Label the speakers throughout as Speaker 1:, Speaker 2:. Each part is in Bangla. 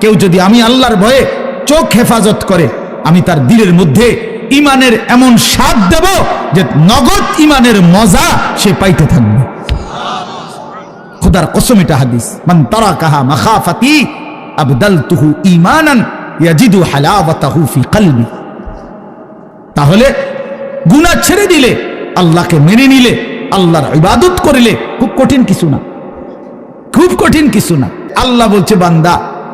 Speaker 1: কেউ যদি আমি আল্লাহর ভয়ে চোখ হেফাজত করে, আমি তার দিলের মধ্যে ইমানের এমন স্বাদ দেব যে নগদ ইমানের মজা সে পাইতে থাকবে। খুদার কসম এটা হাদিস। মান তারা কাহা মাখাফাতি আবদাল তুহু ইমানান ইয়াজিদু হালাওয়াতাহু ফি কলবি। তাহলে গুনাহ ছেড়ে দিলে, আল্লাহকে মেনে নিলে, আল্লাহর ইবাদত করিলে খুব কঠিন কিছু না। খুব কঠিন কিছু না। আল্লাহ বলছে, বান্দা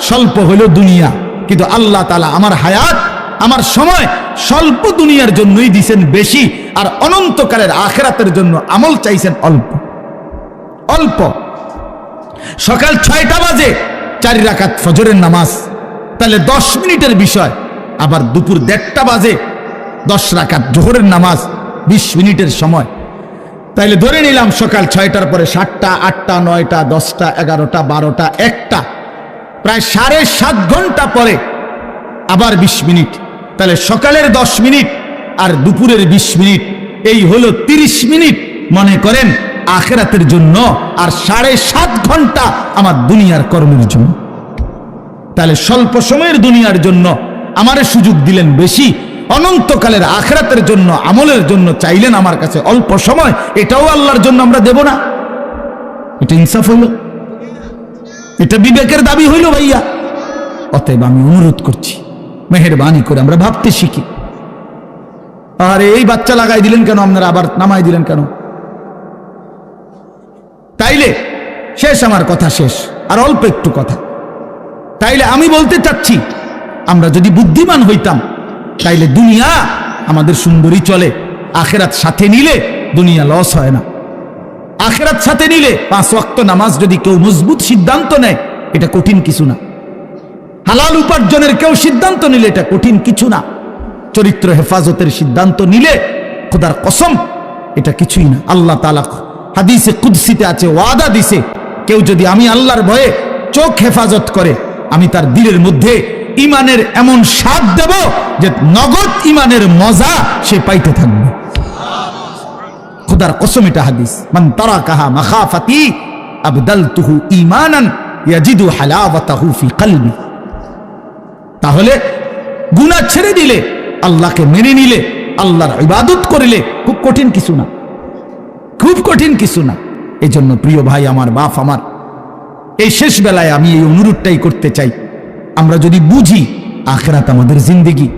Speaker 1: স্বল্প হলো দুনিয়া। কিন্তু আল্লাহ তালা আমার হায়াত, আমার সময় স্বল্প দুনিয়ার জন্যই দিছেন বেশি আর অনন্তকালের আখেরাতের জন্য আমল চাইছেন অল্প। অল্প। সকাল ছয়টা বাজে, চারি রাকাত ফজরের নামাজ। তাহলে দশ মিনিটের বিষয়। আবার দুপুর দেড়টা বাজে, দশ রাকাত জোহরের নামাজ, বিশ মিনিটের সময়। তাইলে ধরে নিলাম সকাল ছয়টার পরে সাতটা, আটটা, নয়টা, দশটা, এগারোটা, বারোটা, একটা। প্রায় সাড়ে সাত ঘণ্টা পরে আবার বিশ মিনিট। তাহলে সকালের দশ মিনিট আর দুপুরের বিশ মিনিট। এই হলো তিরিশ মিনিট, মনে করেন, আখেরাতের জন্য আর সাড়ে সাত ঘণ্টা আমার দুনিয়ার কর্মের জন্য। তাহলে স্বল্প সময়ের দুনিয়ার জন্য আমারে সুযোগ দিলেন বেশি, অনন্তকালের আখরাতের জন্য, আমলের জন্য চাইলেন আমার কাছে অল্প সময়, এটাও আল্লাহর জন্য আমরা দেব না। এটা ইনসাফ হইল এটা বিবেকের দাবি হইল ভাইয়া। অতএব আমি অনুরোধ করছি, মেহরবানি করে আমরা ভাবতে শিখি। আর, এই বাচ্চা লাগাই দিলেন কেন? আপনারা আবার নামাই দিলেন কেন? তাইলে শেষ আমার কথা শেষ, আর অল্প একটু কথা। তাইলে আমি বলতে চাচ্ছি, আমরা যদি বুদ্ধিমান হইতাম, তাইলে দুনিয়া আমাদের সুন্দরী চলে, আখেরাত সাথে নিলে দুনিয়া লস হয় না। আখেরাত সাথে নিলে পাঁচ ওয়াক্ত নামাজ যদি কেউ মজবুত সিদ্ধান্ত নেয়, এটা কঠিন কিছু না। হালাল উপার্জনের কেউ সিদ্ধান্ত নিলে এটা কঠিন কিছু না। চরিত্র হেফাজতের সিদ্ধান্ত নিলে খোদার কসম, এটা কিছুই না। আল্লাহ তালা হাদিসে কুদ্সিতে আছে, ওয়াদা দিছে, কেউ যদি আমি আল্লাহর ভয়ে চোখ হেফাজত করে, আমি তার দিলের মধ্যে ইমানের এমন স্বাদ দেব যে নগদ ইমানের মজা সে পাইতে থাকবে। খুদার কসম এটা হাদিস। মান তারা কাহা মাখাফাতি আবদাল তুহু ইমানান ইয়াজিদু হালাওয়াতাহু ফি কলবি। তাহলে গুনাহ ছেড়ে দিলে, আল্লাহকে মেনে নিলে, আল্লাহর ইবাদত করিলে খুব কঠিন কিছু না। খুব কঠিন কিছু না। এই জন্য প্রিয় ভাই আমার, বাপ আমার, এই শেষ বেলায় আমি এই অনুরোধটাই করতে চাই। আমরা যদি বুঝি আখেরাত আমাদের জিন্দেগি।